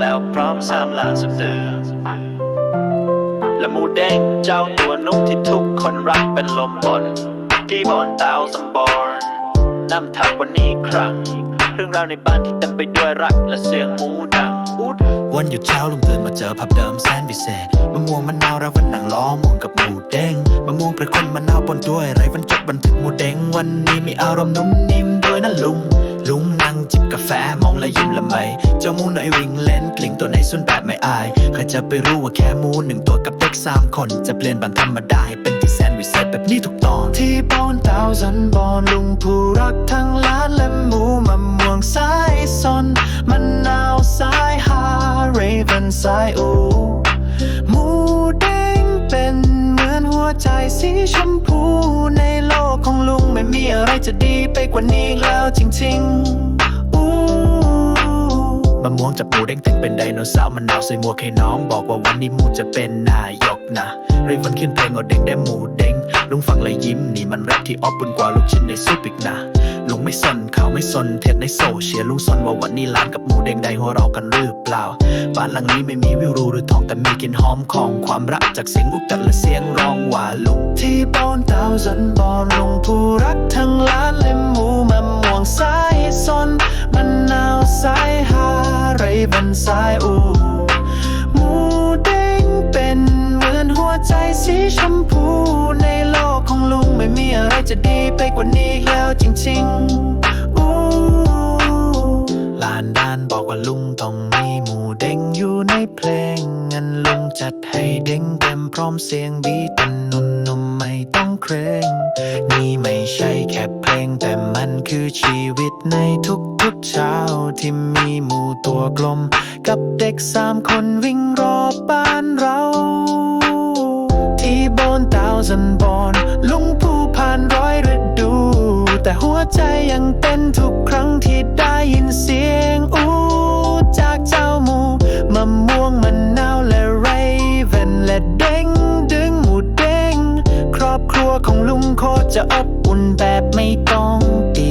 แล้วพร้อมสามลานสเดือนและหมูเด้งเจ้าตัวนุ่มที่ทุกคนรักเป็นลมบนที่บอนดาวสมบอรนำทักวันนี้ครั้งเรื่องราวในบ้านที่เต็มไปด้วยรักและเสียงหมูดังอุดวันหยุดเช้าลุงตื่นมาเจอภาพเดิมแสนพิเศษมะม่วงมะนาวเราวันหนังล้อม่วงกับหมูเด้งมะม่วงประคนมะนาวปนด้วยไรวันจดบันทึกหมูเด้งวันนี้มีอารมณ์นุ่มนิ่มด้วยนะลุงลุง แฟมองและยิ้มละไมเจ้ามูน้อยวิ่งเล่นกลิ่งตัวไหนส่วนแบบไม่อาย ใครจะไปรู้ว่าแค่มูหนึ่งตัวกับเด็กสามคน จะเปลี่ยนบันธรรมดาให้เป็นที่แสนวิเศษแบบนี้ทุกตอน ที่บอนเต้าสันบอนลุงผู้รักทั้งล้านและหมูมะม่วงสายซนมะนนาวสายฮาเรเวนสายอูหมูเด้งเป็นเหมือนหัวใจสีชมพูในโลกของลุงไม่มีอะไรจะดีไปกว่านี้แล้วจริงๆ วงจับหมูเด้งแต่งเป็นไดโนเสาร์มันหนาวใส่หมวกให้น้อง บอกว่าวันนี้หมูจะเป็นนายกนะรีบวันขึ้นเพลงเอาเด้งได้หมูเด้งลุงฟังและยิ้มนี่มันแรปที่ออบบุญกว่าลูกชิ้นในซุปอีกนะลุงไม่สนข่าวไม่สนเท็จในโซเชียลลุงสนว่าวันนี้ร้านกับหมูเด้งได้หัวเราะกันหรือเปล่าบ้านหลังนี้ไม่มีวิวรูหรือทองแต่มีกลิ่นหอมของความรักจากเสียงอุกตันและเสียงร้องว่าลุงที่บอนเต้าสันบอนลุงผู้รักทั้งล้านและหมูมะม่วงสายซนมะน ไรบันสายอูหมูเด้งเป็นเหมือนหัวใจสีชมพูในโลกของลุงไม่มีอะไรจะดีไปกว่านี้แล้วจริงๆอู้ลานด้านบอกว่าลุงต้องมีหมูเด้งอยู่ในเพลงงั้นลุงจัดให้เด้งเต็มพร้อมเสียงบีทเป็นนุ่มไม่ต้องเครงนี่ไม่ใช่แค่เพลงแต่มันคือชีวิตในทุกๆเช้า ที่มีหมูตัวกลม กับเด็กสามคนวิ่งรอบบ้านเรา ที่บนเต้าสันบอนลุงผู้ผ่านร้อยฤดู แต่หัวใจยังเต้นทุกครั้งที่ได้ยินเสียงอู้จากเจ้าหมูมะม่วงมะนาวและไรเวนและเด้งดึงหมูเด้ง ครอบครัวของลุงโคตรจะอบอุ่นแบบไม่ต้องเตรี